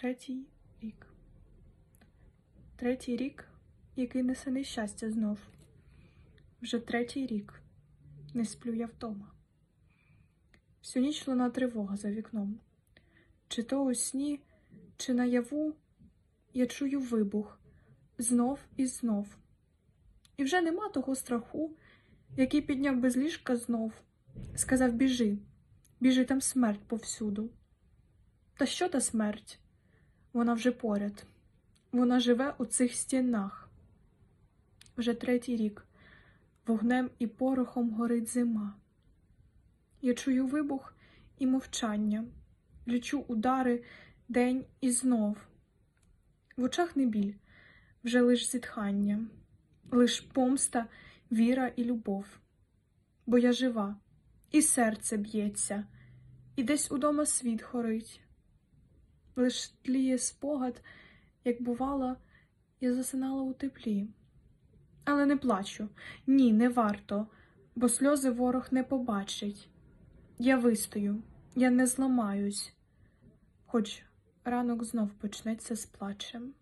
Третій рік. Третій рік, який несе нещастя знов. Вже третій рік не сплю я вдома. Всю ніч луна тривога за вікном. Чи то у сні, чи наяву я чую вибух знов і знов. І вже нема того страху, який підняв без ліжка знов. Сказав біжи, біжи там смерть повсюду. Та що та смерть? Вона вже поряд. Вона живе у цих стінах. Вже третій рік вогнем і порохом горить зима. Я чую вибух і мовчання, лічу удари день і знов. В очах не біль, вже лиш зітхання, лиш помста, віра і любов. Бо я жива, і серце б'ється, і десь удома світ горить. Лиш тліє спогад, як бувало, я засинала у теплі. Але не плачу, ні, не варто, бо сльози ворог не побачить. Я вистою, я не зламаюсь, хоч ранок знов почнеться з плачем.